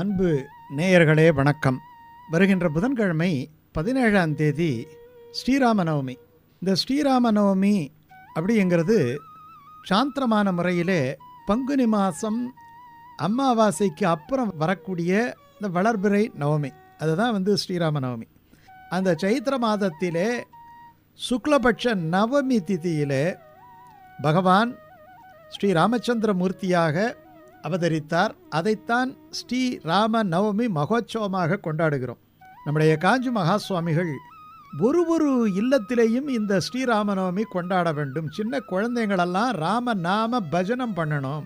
அன்பு நேயர்களே வணக்கம். வருகின்ற புதன்கிழமை பதினேழாம் தேதி ஸ்ரீராம நவமி இந்த ஸ்ரீராம நவமி அப்படிங்கிறது சாந்திரமான முறையிலே பங்குனி மாதம் அமாவாசைக்கு அப்புறம் வரக்கூடிய இந்த வளர்பிறை நவமி. அதுதான் வந்து ஸ்ரீராம நவமி அந்த சைத்திர மாதத்திலே சுக்லபட்ச நவமி திதியிலே பகவான் ஸ்ரீ ராமச்சந்திர மூர்த்தியாக அவதரித்தார். அதைத்தான் ஸ்ரீ ராம நவமி மகோத்சவமாக கொண்டாடுகிறோம். நம்முடைய காஞ்சி மகா சுவாமிகள் ஒரு ஒரு இல்லத்திலேயும் இந்த ஸ்ரீராம நவமி கொண்டாட வேண்டும். சின்ன குழந்தைங்களெல்லாம் ராம நாம பஜனம் பண்ணணும்.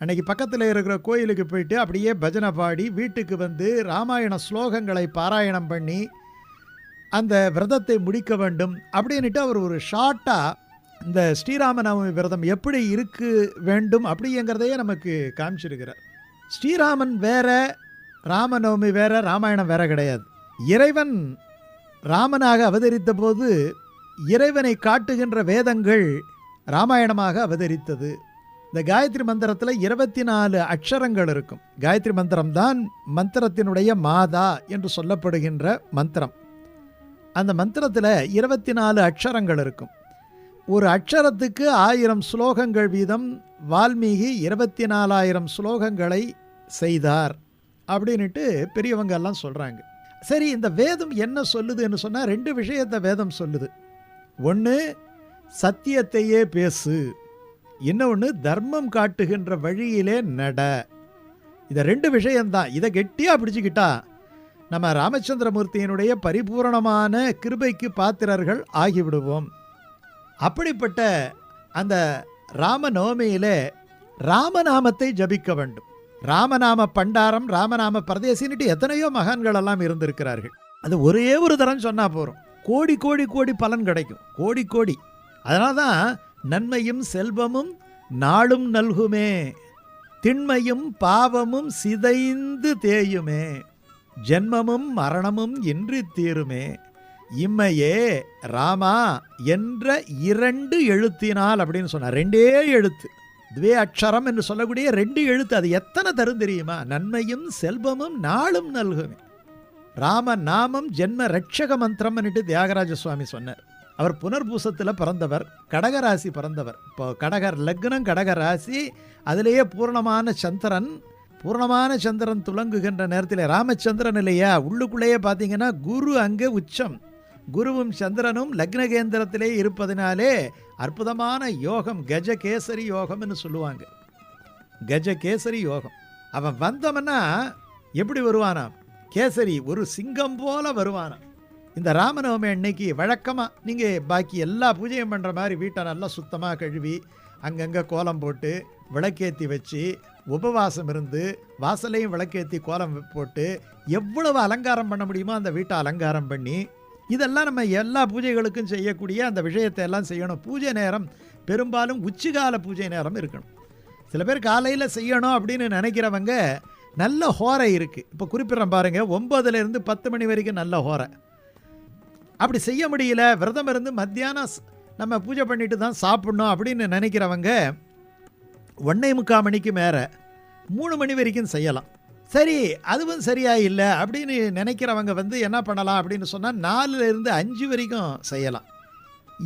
அன்றைக்கி பக்கத்தில் இருக்கிற கோயிலுக்கு போயிட்டு அப்படியே பஜனை பாடி வீட்டுக்கு வந்து ராமாயண ஸ்லோகங்களை பாராயணம் பண்ணி அந்த விரதத்தை முடிக்க வேண்டும் அப்படின்ட்டு அவர் ஒரு ஷார்ட்டாக இந்த ஸ்ரீராம நவமி விரதம் எப்படி இருக்கு வேண்டும் அப்படிங்கிறதையே நமக்கு காமிச்சிருக்கிறார். ஸ்ரீராமன் வேற ராமநவமி வேற ராமாயணம் வேற கிடையாது. இறைவன் ராமனாக அவதரித்த போது இறைவனை காட்டுகின்ற வேதங்கள் ராமாயணமாக அவதரித்தது. இந்த காயத்ரி மந்திரத்தில் இருபத்தி நாலு அக்ஷரங்கள் இருக்கும். காயத்ரி மந்திரம் தான் மந்திரத்தினுடைய மாதா என்று சொல்லப்படுகின்ற மந்திரம். அந்த மந்திரத்தில் இருபத்தி நாலு அக்ஷரங்கள் இருக்கும். ஒரு அக்ஷரத்துக்கு ஆயிரம் ஸ்லோகங்கள் வீதம் வால்மீகி இருபத்தி நாலாயிரம் ஸ்லோகங்களை செய்தார் அப்படின்ட்டு பெரியவங்க எல்லாம் சொல்கிறாங்க சரி இந்த வேதம் என்ன சொல்லுதுன்னு சொன்னால் ரெண்டு விஷயத்தை வேதம் சொல்லுது. ஒன்று சத்தியத்தையே பேசு. இன்னொன்று தர்மம் காட்டுகின்ற வழியிலே நட. இதை ரெண்டு விஷயம்தான். இதை கெட்டியாக பிடிச்சிக்கிட்டா நம்ம ராமச்சந்திரமூர்த்தியினுடைய பரிபூரணமான கிருபைக்கு பாத்திரர்கள் ஆகிவிடுவோம். அப்படிப்பட்ட அந்த ராமநவமியிலே ராமநாமத்தை ஜபிக்க வேண்டும். ராமநாம பண்டாரம் ராமநாம பரதேசின்னுட்டு எத்தனையோ மகான்கள் எல்லாம் இருந்திருக்கிறார்கள். அது ஒரே ஒரு தரம் சொன்னால் போகிறோம் கோடி கோடி கோடி பலன் கிடைக்கும். கோடி கோடி. அதனால தான் நன்மையும் செல்வமும் நாளும் நல்குமே. திண்மையும் பாவமும் சிதைந்து தேயுமே. ஜென்மமும் மரணமும் இன்றி தீருமே. இம்மையே ராமா என்ற இரண்டு எழுத்தினால் அப்படின்னு சொன்னார். ரெண்டே எழுத்து. துவே அக்ஷரம் என்று சொல்லக்கூடிய ரெண்டு எழுத்து. அது எத்தனை தரும் தெரியுமா? நன்மையும் செல்வமும் நாளும் நல்குமே. ராம நாமம் ஜென்ம ரட்சக மந்திரம்னுட்டு தியாகராஜ சுவாமி சொன்னார். அவர் புனர்பூசத்தில் பிறந்தவர் கடகராசி பிறந்தவர். இப்போ கடகர் லக்னம் கடகராசி அதிலேயே பூர்ணமான சந்திரன் பூர்ணமான சந்திரன் துலங்குகின்ற நேரத்தில் ராமச்சந்திரன் இல்லையா? உள்ளுக்குள்ளேயே பார்த்தீங்கன்னா குரு அங்கே உச்சம். குருவும் சந்திரனும் லக்னகேந்திரத்திலே இருப்பதினாலே அற்புதமான யோகம் கஜகேசரி யோகம்னு சொல்லுவாங்க. கஜகேசரி யோகம். அவன் வந்தவன்னா எப்படி வருவானாம்? கேசரி ஒரு சிங்கம் போல வருவானாம். இந்த ராமநவமி அன்னைக்கு வழக்கமாக நீங்கள் பாக்கி எல்லா பூஜையும் பண்ணுற மாதிரி வீட்டை நல்லா சுத்தமாக கழுவி அங்கங்கே கோலம் போட்டு விளக்கேற்றி வச்சு உபவாசம் இருந்து வாசலையும் விளக்கேற்றி கோலம் போட்டு எவ்வளவு அலங்காரம் பண்ண முடியுமோ அந்த வீட்டை அலங்காரம் பண்ணி இதெல்லாம் நம்ம எல்லா பூஜைகளுக்கும் செய்யக்கூடிய அந்த விஷயத்தை எல்லாம் செய்யணும். பூஜை நேரம் பெரும்பாலும் உச்சிகால பூஜை நேரம் இருக்கணும். சில பேர் காலையில் செய்யணும் அப்படின்னு நினைக்கிறவங்க நல்ல ஹோரை இருக்குது இப்போ குறிப்பிட்றேன் பாருங்கள் ஒம்பதுலேருந்து பத்து மணி வரைக்கும் நல்ல ஹோரை. அப்படி செய்ய முடியல விரதம் இருந்து மத்தியானம் நம்ம பூஜை பண்ணிட்டு தான் சாப்பிட்ணும் அப்படின்னு நினைக்கிறவங்க ஒன்றே முக்கால் மணிக்கு மேலே மூணு மணி வரைக்கும் செய்யலாம். சரி அதுவும் சரியா இல்லை அப்படின்னு நினைக்கிறவங்க வந்து என்ன பண்ணலாம் அப்படின்னு சொன்னால் நாலுலேருந்து அஞ்சு வரைக்கும் செய்யலாம்.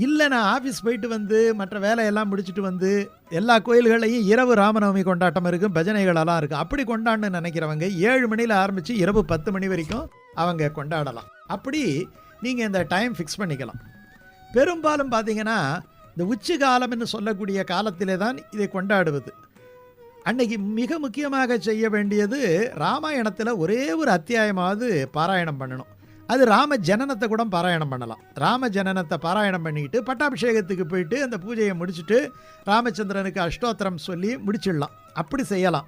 இல்லை நான் ஆஃபீஸ் போயிட்டு வந்து மற்ற வேலையெல்லாம் முடிச்சுட்டு வந்து எல்லா கோயில்களையும் இரவு ராமநவமி கொண்டாட்டம் இருக்கும் பஜனைகளெல்லாம் இருக்கும். அப்படி கொண்டாடணும்னு நினைக்கிறவங்க ஏழு மணியில் ஆரம்பித்து இரவு பத்து மணி வரைக்கும் அவங்க கொண்டாடலாம். அப்படி நீங்கள் இந்த டைம் ஃபிக்ஸ் பண்ணிக்கலாம். பெரும்பாலும் பார்த்தீங்கன்னா இந்த உச்சி காலம்னு சொல்லக்கூடிய காலத்திலே தான் இதை கொண்டாடுவது. அன்னைக்கு மிக முக்கியமாக செய்ய வேண்டியது ராமாயணத்தில் ஒரே ஒரு அத்தியாயமாவது பாராயணம் பண்ணணும். அது ராம ஜனனத்தை கூட பாராயணம் பண்ணலாம். ராம ஜனனத்தை பாராயணம் பண்ணிக்கிட்டு பட்டாபிஷேகத்துக்கு போயிட்டு அந்த பூஜையை முடிச்சுட்டு ராமச்சந்திரனுக்கு அஷ்டோத்திரம் சொல்லி முடிச்சிடலாம். அப்படி செய்யலாம்.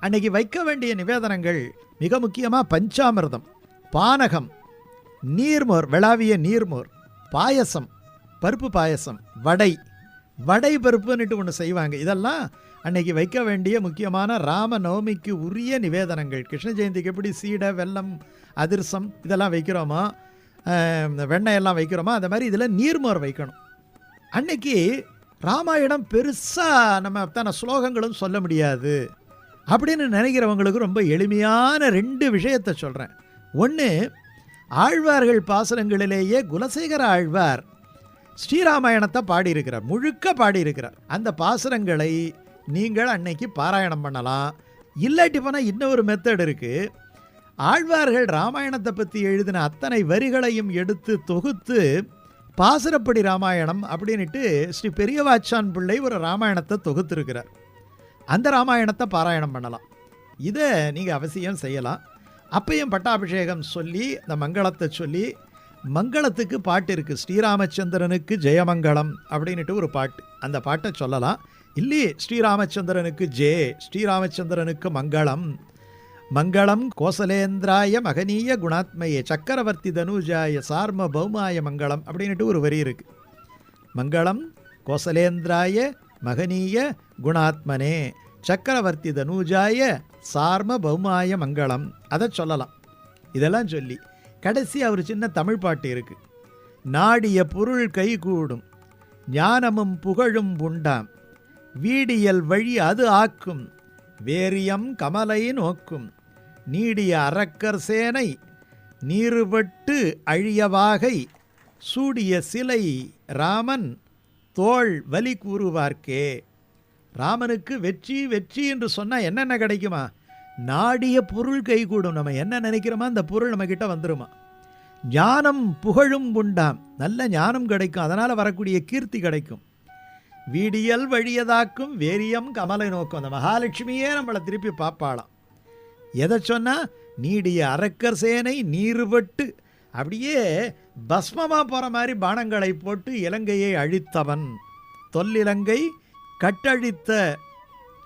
அன்னைக்கு வைக்க வேண்டிய நிவேதனங்கள் மிக முக்கியமாக பஞ்சாமிர்தம் பானகம் நீர்மோர் விளாவிய நீர்மோர் பாயசம் பருப்பு பாயசம் வடை. வடை பருப்புன்னுட்டு ஒன்று செய்வாங்க. இதெல்லாம் அன்னைக்கு வைக்க வேண்டிய முக்கியமான ராம நவமிக்கு உரிய நிவேதனங்கள். கிருஷ்ண ஜெயந்திக்கு எப்படி சீடை வெள்ளம் அதிர்சம் இதெல்லாம் வைக்கிறோமோ வெண்ணெயெல்லாம் வெண்ணெய் எல்லாம் வைக்கிறோமோ அந்த மாதிரி இதில் நீர்மோர் வைக்கணும். அன்னைக்கு ராமாயணம் பெருசாக நம்ம அத்தனை ஸ்லோகங்களும் சொல்ல முடியாது. அப்படின்னு நினைக்கிறவங்களுக்கு ரொம்ப எளிமையான ரெண்டு விஷயத்தை சொல்கிறேன் ஒன்று ஆழ்வார்கள் பாசனங்களிலேயே குலசேகர ஆழ்வார் ஸ்ரீராமாயணத்தை பாடியிருக்கிறார் முழுக்க பாடியிருக்கிறார். அந்த பாசுரங்களை நீங்கள் அன்னைக்கு பாராயணம் பண்ணலாம். இல்லாட்டி போனால் இன்னொரு மெத்தட் இருக்குது ஆழ்வார்கள் ராமாயணத்தை பற்றி எழுதின அத்தனை வரிகளையும் எடுத்து தொகுத்து பாசுரப்படி ராமாயணம் அப்படின்ட்டு ஸ்ரீ பெரியவாச்சான் பிள்ளை ஒரு ராமாயணத்தை தொகுத்திருக்கிறார். அந்த ராமாயணத்தை பாராயணம் பண்ணலாம். இதை நீங்கள் அவசியம் செய்யலாம். அப்பையும் பட்டாபிஷேகம் சொல்லி இந்த மங்களத்தை சொல்லி மங்களத்துக்கு பாட்டு இருக்குது ஸ்ரீராமச்சந்திரனுக்கு ஜெயமங்கலம் அப்படின்ட்டு ஒரு பாட்டு. அந்த பாட்டை சொல்லலாம். இல்லையே ஸ்ரீராமச்சந்திரனுக்கு ஜே ஸ்ரீராமச்சந்திரனுக்கு மங்களம். மங்களம் கோசலேந்திராய மகனீய குணாத்மையே சக்கரவர்த்தி தனுஜாய சார்ம பௌமாய மங்களம் அப்படின்ட்டு ஒரு வரி இருக்கு. மங்களம் கோசலேந்திராய மகனீய குணாத்மனே சக்கரவர்த்தி தனுஜாய சார்ம பௌமாய மங்களம். அதை சொல்லலாம். இதெல்லாம் சொல்லி கடைசி அவர் சின்ன தமிழ் பாட்டு இருக்குது நாடிய பொருள் கைகூடும் ஞானமும் புகழும் உண்டாம். வீடியல் வழி அது ஆக்கும். வேரியம் கமலை நோக்கும். நீடிய அரக்கர் சேனை நீருபட்டு அழியவாகை சூடிய சிலை ராமன் தோள் வலி கூறுவார்க்கே. ராமனுக்கு வெற்றி வெற்றி என்று சொன்னால் என்னென்ன கிடைக்குமா? நாடிய பொருள் கைகூடும். நம்ம என்ன நினைக்கிறோமோ அந்த பொருள் நம்மக்கிட்ட வந்துருமா? ஞானம் புகழும் உண்டாம். நல்ல ஞானம் கிடைக்கும். அதனால் வரக்கூடிய கீர்த்தி கிடைக்கும். வீடியல் வழியதாக்கும் வேரியம் கமலை நோக்கும். அந்த மகாலட்சுமியே நம்மளை திருப்பி பார்ப்பாளாம். எதை சொன்னால் நீடிய அரக்கர் சேனை நீருபட்டு அப்படியே பஸ்மமாக போகிற மாதிரி பானங்களை போட்டு இலங்கையை அழித்தவன். தொல்லிலங்கை கட்டழித்த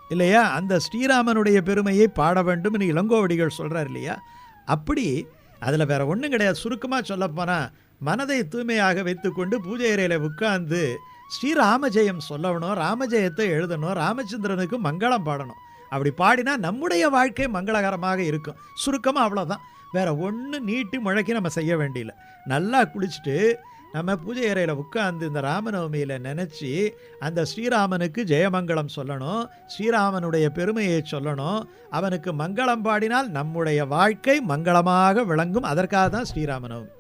இல்லையா? அந்த ஸ்ரீராமனுடைய பெருமையை பாட வேண்டும்னு இளங்கோவடிகள் சொல்கிறார் இல்லையா? அப்படி அதில் வேற ஒன்றும் கிடையாது. சுருக்கமாக சொல்லப்போனால் மனதை தூய்மையாக வைத்துக்கொண்டு பூஜை அறையில் உட்கார்ந்து ஸ்ரீராமஜெயம் சொல்லணும் ராமஜெயத்தை எழுதணும் ராமச்சந்திரனுக்கு மங்களம் பாடணும். அப்படி பாடினா நம்முடைய வாழ்க்கை மங்களகரமாக இருக்கும். சுருக்கமாக அவ்வளோதான் வேற ஒன்று நீட்டி முழக்கி நம்ம செய்ய வேண்டியல நல்லா குளிச்சுட்டு நம்ம பூஜை அறையில் உட்காந்து இந்த ராமநவமியில் நினச்சி அந்த ஸ்ரீராமனுக்கு ஜெயமங்கலம் சொல்லணும் ஸ்ரீராமனுடைய பெருமையை சொல்லணும் அவனுக்கு மங்களம் பாடினால் நம்முடைய வாழ்க்கை மங்களமாக விளங்கும். அதற்காக தான் ஸ்ரீராமநவமி.